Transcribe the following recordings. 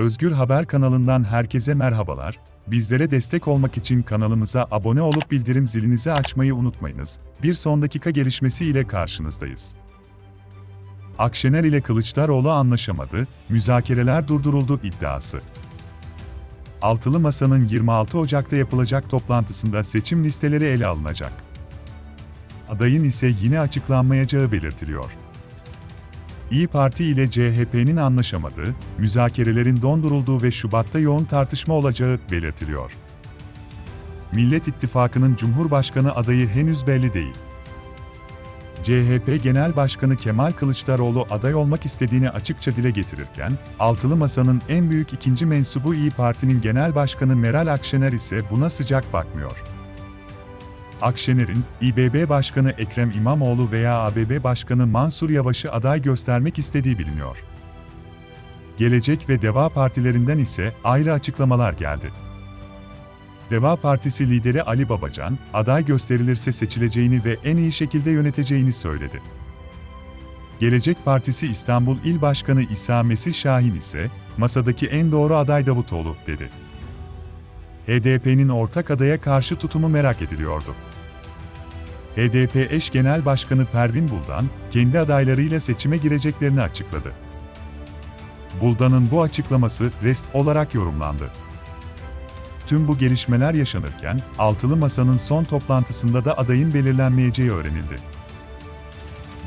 Özgür Haber kanalından herkese merhabalar. Bizlere destek olmak için kanalımıza abone olup bildirim zilinizi açmayı unutmayınız. Bir son dakika gelişmesi ile karşınızdayız. Akşener ile Kılıçdaroğlu anlaşamadı, müzakereler durduruldu iddiası. Altılı Masa'nın 26 Ocak'ta yapılacak toplantısında seçim listeleri ele alınacak. Adayın ise yine açıklanmayacağı belirtiliyor. İyi Parti ile CHP'nin anlaşamadığı, müzakerelerin dondurulduğu ve Şubat'ta yoğun tartışma olacağı belirtiliyor. Millet İttifakı'nın Cumhurbaşkanı adayı henüz belli değil. CHP Genel Başkanı Kemal Kılıçdaroğlu aday olmak istediğini açıkça dile getirirken, Altılı Masa'nın en büyük ikinci mensubu İyi Parti'nin Genel Başkanı Meral Akşener ise buna sıcak bakmıyor. Akşener'in, İBB Başkanı Ekrem İmamoğlu veya ABB Başkanı Mansur Yavaş'ı aday göstermek istediği biliniyor. Gelecek ve Deva Partilerinden ise ayrı açıklamalar geldi. Deva Partisi lideri Ali Babacan, aday gösterilirse seçileceğini ve en iyi şekilde yöneteceğini söyledi. Gelecek Partisi İstanbul İl Başkanı İsa Mesih Şahin ise, masadaki en doğru aday Davutoğlu, dedi. HDP'nin ortak adaya karşı tutumu merak ediliyordu. HDP eş genel başkanı Pervin Buldan, kendi adaylarıyla seçime gireceklerini açıkladı. Buldan'ın bu açıklaması rest olarak yorumlandı. Tüm bu gelişmeler yaşanırken, Altılı Masa'nın son toplantısında da adayın belirlenmeyeceği öğrenildi.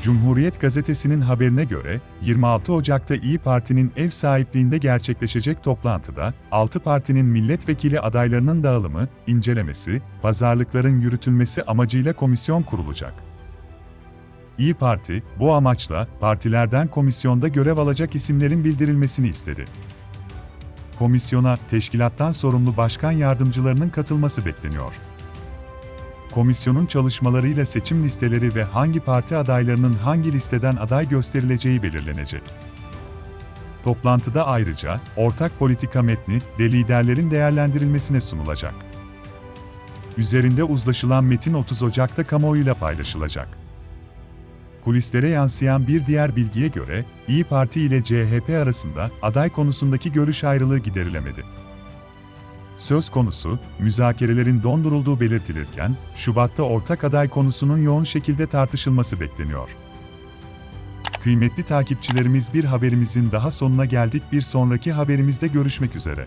Cumhuriyet gazetesinin haberine göre, 26 Ocak'ta İyi Parti'nin ev sahipliğinde gerçekleşecek toplantıda, 6 partinin milletvekili adaylarının dağılımı, incelemesi, pazarlıkların yürütülmesi amacıyla komisyon kurulacak. İyi Parti, bu amaçla partilerden komisyonda görev alacak isimlerin bildirilmesini istedi. Komisyona teşkilattan sorumlu başkan yardımcılarının katılması bekleniyor komisyonun çalışmalarıyla seçim listeleri ve hangi parti adaylarının hangi listeden aday gösterileceği belirlenecek. Toplantıda ayrıca ortak politika metni ve liderlerin değerlendirilmesine sunulacak. Üzerinde uzlaşılan metin 30 Ocak'ta kamuoyuyla paylaşılacak. Kulislere yansıyan bir diğer bilgiye göre, İyi Parti ile CHP arasında aday konusundaki görüş ayrılığı giderilemedi. Söz konusu, müzakerelerin dondurulduğu belirtilirken, Şubat'ta ortak aday konusunun yoğun şekilde tartışılması bekleniyor. Kıymetli takipçilerimiz bir haberimizin daha sonuna geldik. Bir sonraki haberimizde görüşmek üzere.